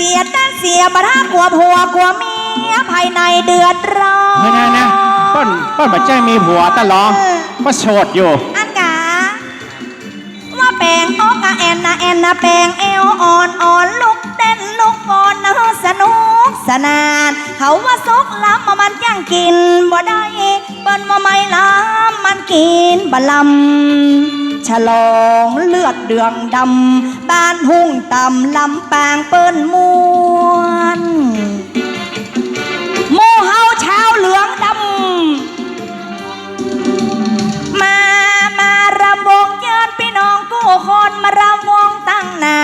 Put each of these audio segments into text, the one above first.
เสียด้านเสียบรากลัวผัวกลัวเมียภายในเดือดร้อนเฮ้ยนะนะป้นป้นบัจใจมีผัวตลอดก็โสดอยู่ อันกาว่าแปลงโอกะแอนนะแอนนะแปลงเอวอ่อนอ่อนลุกเต้นลุกก่อนนะสนุกสนาน เขาว่าซุกล้ำมามันยังกินบ่ได้เปิ้นว่าไม่ล้ำมันกินบะลำฉลองเลือดเดืองดำ บ้านหุ่งตำลำปางเปิ้นมวนหมู่เฮาชาวเหลืองดำมามารำวงเยินพี่น้องกู้คนมารำวงตั้งนา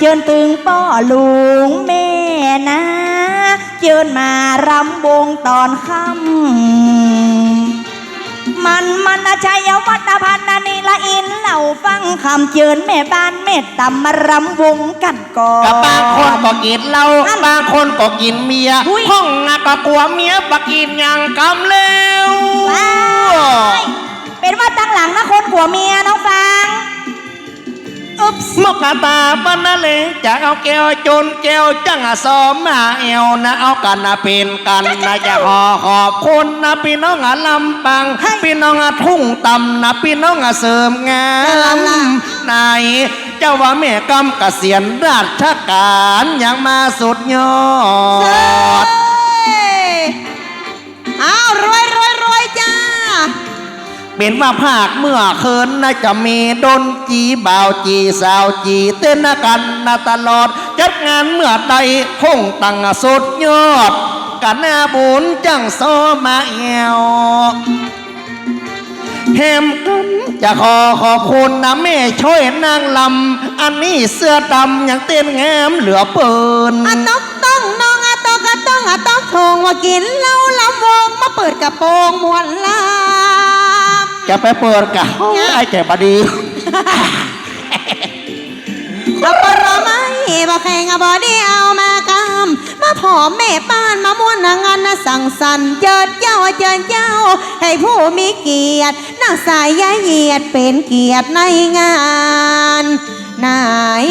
เยินตึงป้อลุงแม่นะเยินมารำวงตอนค่ำมันมันนะชัยวัฒนพันนานีละอิน เหล่าฟังคำเจินแม่บ้านเมตตามารำวงกันก่อนกับบางคนก็กินเหล้าบางคนก็กินเมียอุ๊ยห้องนะก็กลัวเมียบักกินอย่างกำเร็วว้ายเป็นว่าตั้งหลังนะคนผัวเมียน้องฟังอุ๊บ มกตาปนเลงจะเอาแก้วจนแก้วจังอะซอมมาเอวนะเอากันนะเป็นกันนะจะขอขอบคุณนะพี่น้องอะลำปังพี่น้องอะทุ่งตำนะพี่น้องอะเสริมงามนายเจ้าว่าแม่กำเกษียณราชการยังมาสุดยอดอ้าวรวย เป็นว่าภาคเมื่อคืนนะจะมีดนจีบ่าวจีสาวจีเต้นกันนะตลอด จัดงานเมื่อใดคงตั้งสุดยอดกันนาบุญจังโซมาเอวแฮมกันจะขอขอบคุณนะแม่ช่วยนางลำ อันนี้เสื้อดำยังเต้นแงมเหลือเปินอะตกต้องน้องอะตอกอะต้องอะตอกทงว่ากินเหล้าลำวงมาเปิดกระโปรงมวนลา จะไปเปิดกับไอ้แก่บดีเอาปรไม่บ่แข่งอะบ่ได้เอามากำมาผอมแม่ป้านมาม่วนนางงานนะสั่งสรรค์เจิดเจ้าเจิดเจ้า ให้ผู้มีเกียรตินางสายยาเหยียดเป็นเกียรติในงานนาย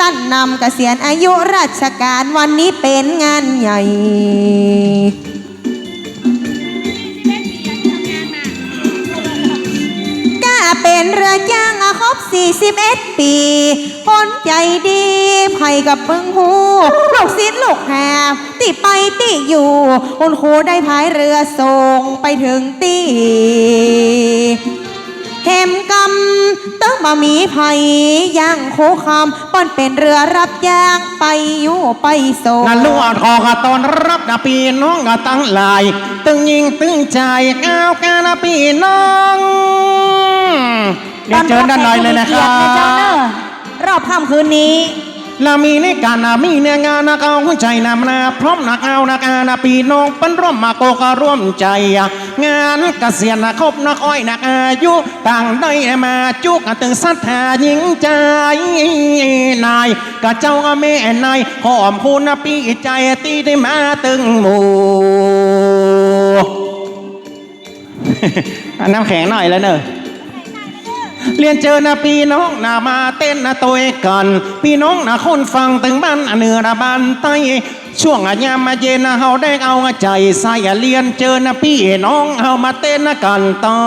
ตั้นนำเกษียณอายุราชการวันนี้เป็นงานใหญ่ เป็นเรือจ้างอะครบ41 ปี คนใจดีไผ่กับเบิงหูลูกศิษย์ลูกหาติไปติอยู่คุณครูได้พายเรือส่งไปถึงตีเข็มกำต้องมามีภัยย่างโคคำป้อนเป็นเรือรับจ้างไปอยู่ไปส่ง นันลูกอ่อนคอกะตอนรับนะปีน้องกะตั้งหลาย ตึงยิงตึงใจก้าวกานะปีน้อง เรียนเชิญด้านในเลยนะครัตอนรับแขกผู้มีเกียรตินะเจ้าเนอะบรอบค่ำคืนนี้ลามีในการนามีเนื้องานนะเขาใจนำนาพร้อมนักเอานักอานาปีน้องเป็นร่วมมาโกก็ร่วมใจ งานเกษียณนะครบนักอ้อยนักอายุต่างได้มาจุกตึงศรัทธาหญิงใจนายกะเจ้าแม่นายหอมพูนนะปีใจตีได้มาตึงหมู่อันน้ำแข็งหน่อยแล้วเนอะ เรียนเจอนะพี่น้องนะมาเต้นนะตัวกัน พี่น้องนะคนฟังถึงบ้านเหนือนะบ้านใต้ช่วงอะยามมาเย็นนะเฮาได้เอาใจใส่เรียนเจอนะพี่น้องเฮามาเต้นนะกันต่อ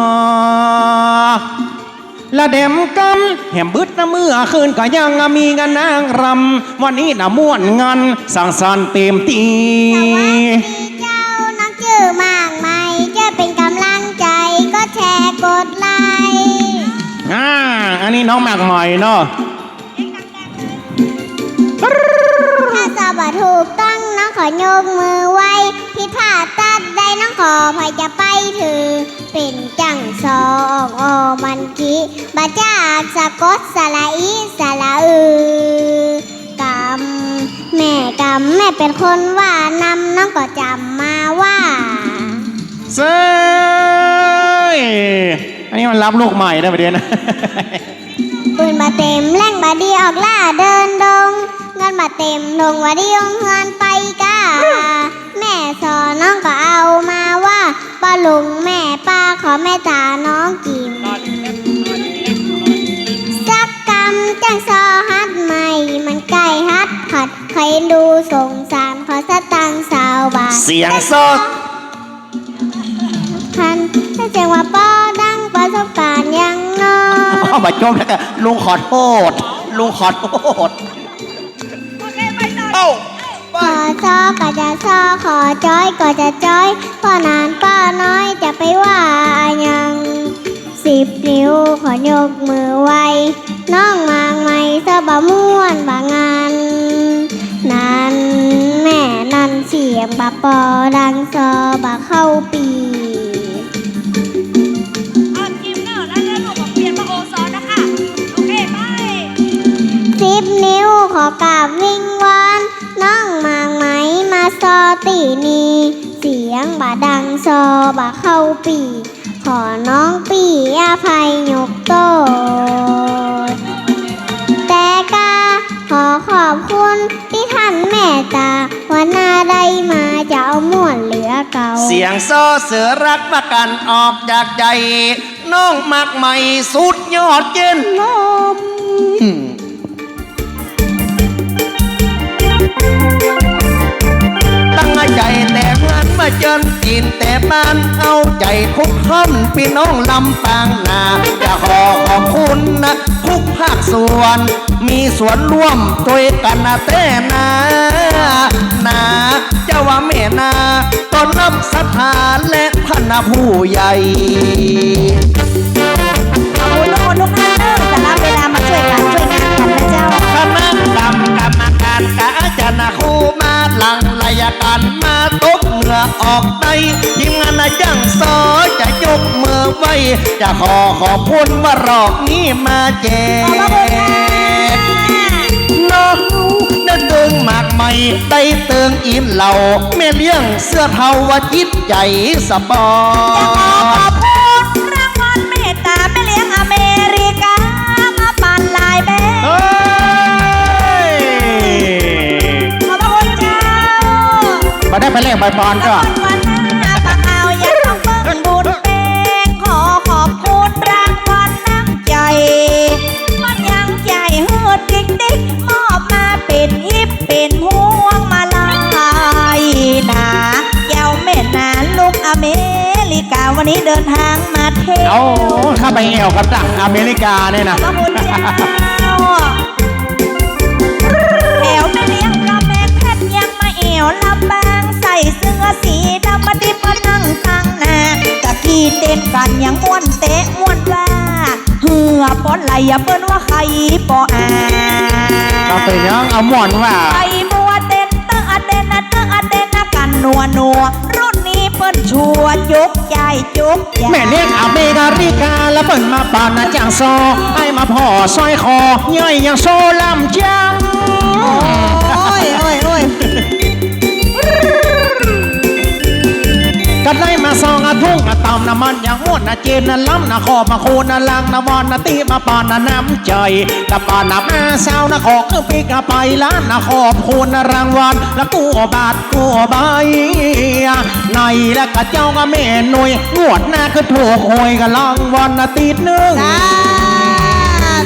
ละเดมกำแหมบึดนะเมื่อคืนก็ยังมีงานนางรำวันนี้นะม่วนงานสังสรรค์เต็มทีเจ้าน้องชื่อมากไหมจะเป็นกำลังใจก็แชร์กดไลค์ อ่า อันนี้น้องหมากหอยเนาะถ้าสอบว่าถูกต้องน้องขอยกมือไว้ผิดพลาดตัดใดน้องขอพายจะไปถือ เป็นจังสองโอมันกีบาจากสะกดสระอีสระอือกำแม่กำแม่เป็นคนว่านำน้องก็จำมาว่าเซ้ยอั นนี้มันรับลูกใหม่ได้ประเดี๋ยวนะปืนมาเต็มแรงบาดีออกล่าเดินดงเงินมาเต็มลงว่าดียงเงินไปกาแม่สอนน้องก็เอามาว่าป้าลุงแม่ป้าขอแม่ตาน้องกินสักกำจังซอฮัดใหม่มันไก่ฮัดขัดขใครดูสงสารขอสตังค์สาวบาทเสียงโซดพันถ้าเสียงว่าป้อดัง ประสบการณ์ยังน้อยเอามาจมแล้วกันลุงขอโทษ ลุงขอโทษ เอ้าขอซอก็จะซอขอจอยก็จะจอยพ่อนานป้าน้อยจะไปว่ายังสิบนิ้วขอยกมือไว้ น้องมางไม่สะบะม่วนบางานนั้นแม่นันเสียงบะปอดังซอบะเข้าปี เข้าปี ขอน้องปีอภัยยกโตดแต่กาขอขอบคุณที่ท่านแม่ตาวันหน้าได้มาจะเอาม่วนเหลือเก่า เสียงโซเสือรักประกันออกจากใจ น้องมักใหม่สุดยอดเย็นลม ตั้งใจแต่งานมาเจนกินแต่บ้านเอาใจทุกท่อนพี่น้องลำปางนาจะขอขอบคุณนะทุกภาคส่วน มีส่วนร่วมตัวกันนะแต่นานาเจ้าว่าแม่นาต้อนรับสถานและท่านผู้ใหญ่ อกไปทีมงานนะจังซอจะยกมือไว้ จะขอขอบคุณว่ารอกนี้มาแจกน้องนั่นเดิงมากใหม่ได้เติงอิ่มเหล่าแม่เลี้ยงเสื้อเทาว่าจิตใจสบาย มาได้ไปเล่นใบบอลก็วันหน้าปักเอาอย่าต้องเบิ่งบุญเป็นขอขอบคุณรางวัลน้ำใจมันยังใจเฮือดดิกดิกมอบมาเป็นฮิปเป็นห่วงมาลายนะเจ้าแม่นานลูกอเมริกาวันนี้เดินทางมาเที่ยวเอาถ้าไปแอวกับดังอเมริกาเนี่ยนะขอบคุณจ้า เสื้อสีดำมาดิบมานั่งข้างหน้าตะกี้เต้นกันยังม้วนเตะม้วนว่าเหือปอนไหลอย่าเปิ้นว่าใครปออาเราไปยังเอาหมอนว่าไปมัวเต้นเตอะเต้นอะเตอะเต้นอะกันนัวนัวรุ่นนี้เปิ้นชวนยกใหญ่ยกใหญ่แม่เลี้ยงอเมริกาแล้วเปิ่นมาปานนะจังซอให้มาพ่อสร้อยคอย่อยยังโซลำจังโอ้ยโอ้ยโอ้ย ก็ได้มาซองอะทุ่งอะตอมน้ำมันอย่างม้วนนะเจนนะล้ำนะขอบมาโคนนะลังนะวอนนะตีมาปอนนะน้ำใจตะปอนนะมาเศร้านะขอคือปีกะไปล้านนะขอบคุณนะรางวัลและกูบาทกูใบในและกะเจ้าก็แม่หน่วยงวดหน้าคือถูกหวยกับรางวัลนะติดหนึ่งสา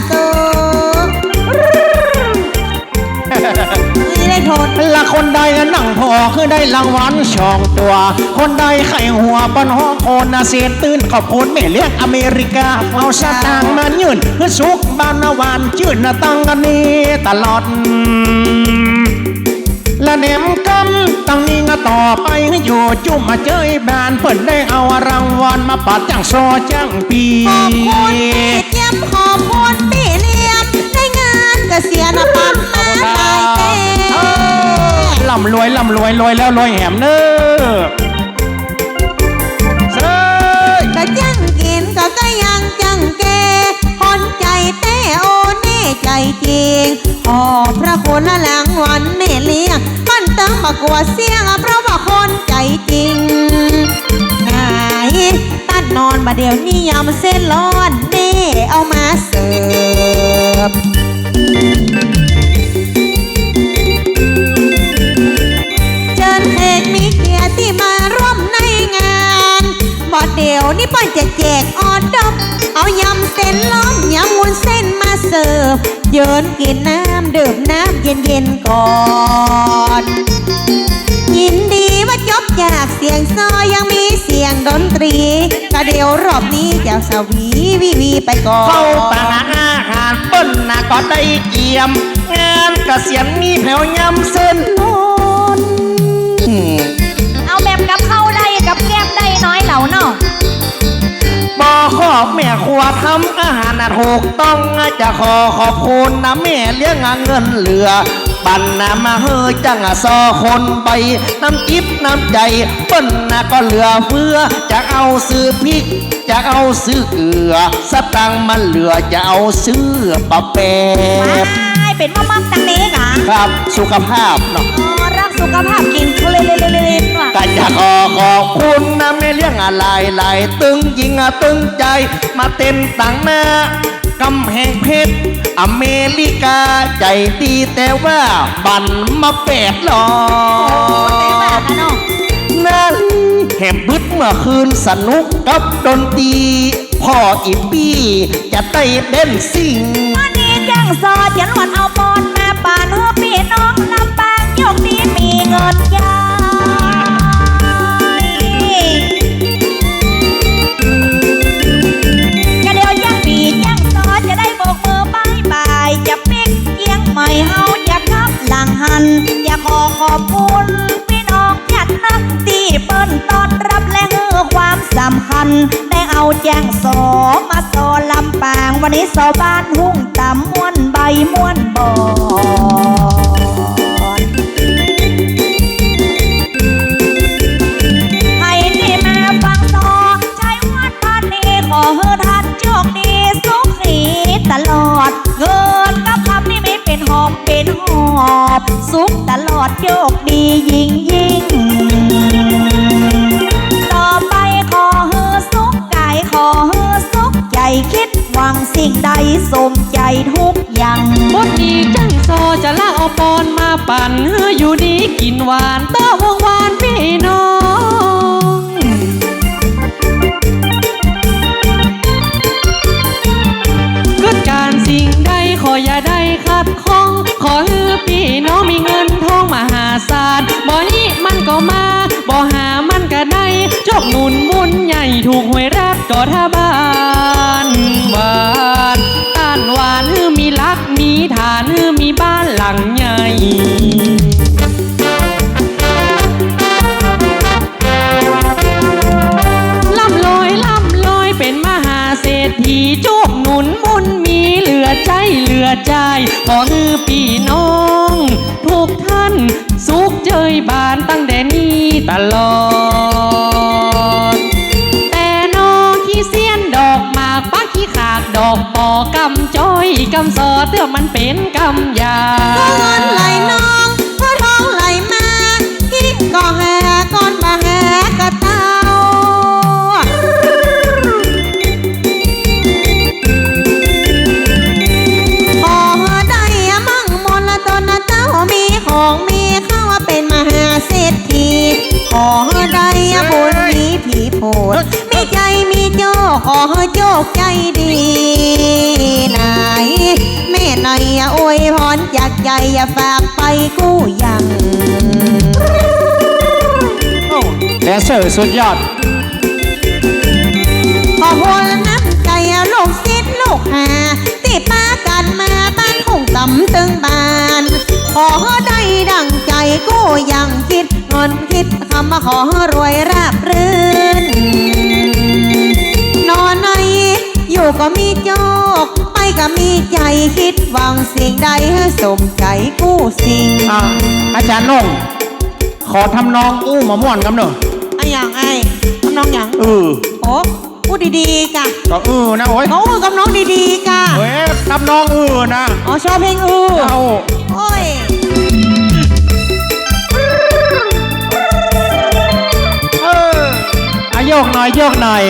ธุ ได้โทษละคนใดนั่งพอคือได้รางวัลช่องตัว คนใดไข่หัวบนห้องโอนนาเสียตื่นขอบคุณแม่เลี้ยงอเมริกาเอาสตางค์มายืนเพื่อสุกบานวานจืดนะตั้งกันนี้ตลอดและแหนมกำตั้งนี้งะต่อไปอยู่จุ่มมาเจยบานเปิดได้เอารางวัลมาปัดจังซอจังปีขอบคุณพี่เจียมขอบคุณพี่เลี้ยมในงานกเกษียณปันาหลายเต้ ลำรวยลำรวยรวยแล้วรวยแหมเนอเซ้ยก็ยังกินก็ก็ยังจังเกพนใจเต้โอเน่ใจจริงขอบพระคุณและหลังวันแม่เลี้ยงมันเติมมากว่าเสียงเพราะว่าคนใจจริงไงตั้นนอนมาเดี๋ยวนี้ยำเส้นร้อนเน่เอามาเสิร์ฟ เดี๋ยวนี้เปิ้นจะแจกออเดอร์เอายำเส้นล้อมยำวุ้นเส้นมาเสิร์ฟเยินกินน้ำดื่มน้ำเย็นๆก่อนยินดีว่าจบจากเสียงซอยังมีเสียงดนตรีกระเดี๋ยวรอบนี้จะสวีวีวีไปก่อนเข้าต่างอาหารเปิ้นนะก็ได้เกียม งานเกษียณมีแผ่วยำเส้นนอนอืมเอาแบบกับเข้าวได้กับแก้มได้น้อยเหล่าเนาะบ อขอบแม่ครัวทำอาหารนะถูกต้องจะขอขอบคุณนะแม่เลี้ยงเงินเหลือบันนะมาเฮอจังสะซอคนไป น้ำจิบน้ำใจเปิ้นนะก็เหลือเฟือจะเอาซื้อพริก จะเอาซื้อเกลือ สตังค์มันเหลือจะเอาซื้อปลาแปว้าบยเป็นมะมักตังนี้กะครับสุขภาพเนาะอ๋อรักสุขภาพกินเคลเลนๆๆว่ะก็จะขอขอบคุณนะแม่เลี้ยงอะไรหลายตึงยิงอะตึงใจ มาเต้นตังหน้ากำแหงเพชรอเมริกาใจดีแต่ว่าบันมาแปดหลอแต่ว่าบกันเนาะ นาลีแหมบึดเมื่อคืนสนุกกับดนตรีพ่ออีปี้จะได้เด่นสิ่ง วันนี้แจ้งซอยันหวนเอาบอลมาป่านาวบ้านหุ่งตาม้วนใบม้วนบอ กินหวานเต้าวงหวานพี่น้องกิดการสิ่งใดขออย่าได้ขัดข้อง ขอให้พี่น้องมีเงินทองมหาศาลบ่นี้มันก็มาบ่หามันก็ได้โชคหนุนบุญใหญ่ถูกหวยรัฐก็ท่าบ้านหวานต้านหวานฮือมีรักมีฐานฮือมีบ้านหลังใหญ่ รือใจขอฮือพี่น้อง ทุกท่านสุขเจยบานตั้งแต่นี้ตลอด แต่น้องขี้เสียนดอกหมากปักขี้ขากดอกปอกำจ้อยกำซอเตือมันเป็นกำยาก็เงินไหลน้อง โจขอโจกใจดีไหนแม่หน่อยอย่าอวยพรจากใจอย่าฝากไปกู้ยังแดนเซอร์สุดยอด ขอพลน้ำใจลูกศิษย์ลูกหาที่ป้ากันมาบ้านทุ่งตำตึงบาน ขอได้ดังใจกู้ยังคิดเงินคิดคำมาขอรวยราบรื่นนอนในอยู่ ก็มีโจก ไปก็มีใจคิดหวังสิ่งใดให้สมใจกู้สิ่งอ่าอาจารย์นงขอทำนองอู้หมอม่วนกันหน่อยไอ้อย่างไอ้ทำน้องอย่างเออโอ้พูดดีๆกะก็เออนะโอ้ยเขาพูดกับน้องดีๆกะเฮ้ยทำนองเออนะอ๋อชอบเพลงอือเอาโอ้ยเอออะโยกหน่อยโยกหน่อย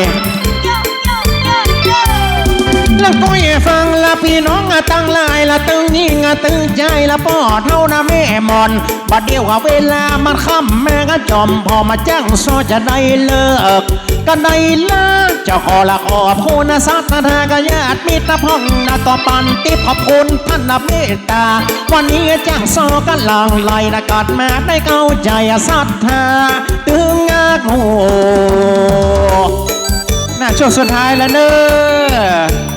แล้วก็อย่าฟังละพี่น้องอะตั้งลายละตึงยิ่งอะตึงใจละพ่อเท่านะแม่มอนบัดเดียวกับเวลามันค่ำแม่ก็จอมพอมาจ้างซอจะได้เลิกก็ได้เลิกเจ้าขอละขอบคุณนะสัตนาทากญาติมิตรพ่องนะต่อปันติขอบคุณท่านนะเมตตา วันนี้จ้างซอกันหลังไหลนะกัดแมาได้เข้าใจศรัทธาตึงงาโง่น่าช่วงสุดท้ายแล้วเนอะ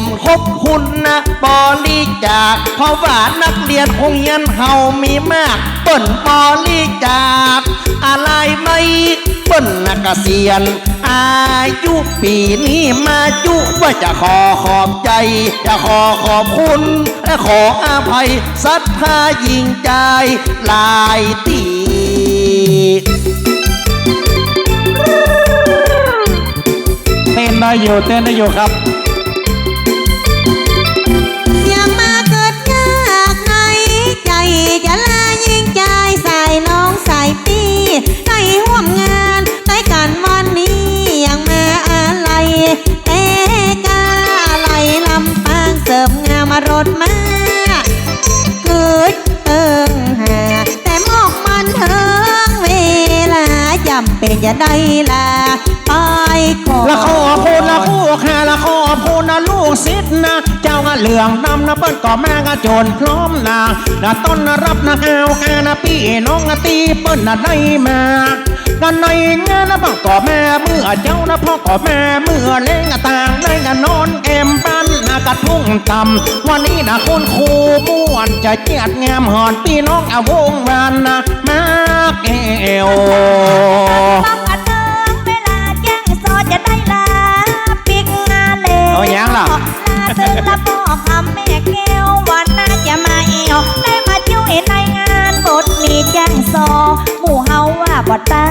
มทบคุณนะบริจาคเพราะว่านักเรียนคงยันเฮามีมากเปิ้นบริจาคอะไรไม่เปิ้นนักเกษียณอายุปีนี้มาจุว่าจะขอขอบใจ จะขอขอบคุณ และขออภัยศรัทธายิ่งใจลายตีเต้นได้อยู่เต้นได้อยู่ครับ รถมาเกิดเอิงหา แต่มอกมันเถิงเวลาจำเป็นจะได้ลาไปก่อนละขอพูดละคู่แค่ละขอพูดนะลูกศิษย์นะ เจ้าก็เหลืองดำนะเปิ้นก็แม่ก็โจรพร้อมนานะต้นนะรับนะเอาแกนะพี่น้องนะตีเปิ้นนะได้มากันในงานนะพ่อก็แม่เมื่อเจ้านะพ่อก็แม่เมื่อเล่งต่างได้กันนอนแอมปันนะ กระทุ่งต่ำวันนี้นะคุณครูม่วนจะเจียดงามหอนพี่น้องเอาวงวานนะมาแก้วต้องกันเดิมเวลาแจ้งโซจะได้ลาปิกงานเลเอายังล่ะลาซึ่งละพ่อคำแม่แก้ววันน่าจะมาเอวได้มาช่วยในงานบทมีแจ้งโซหมู่เฮาว่าบตา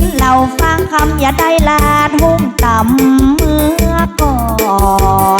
นเหล่าฟังคำอย่าได้ลาดหุ้มต่ำเมื่อก่อน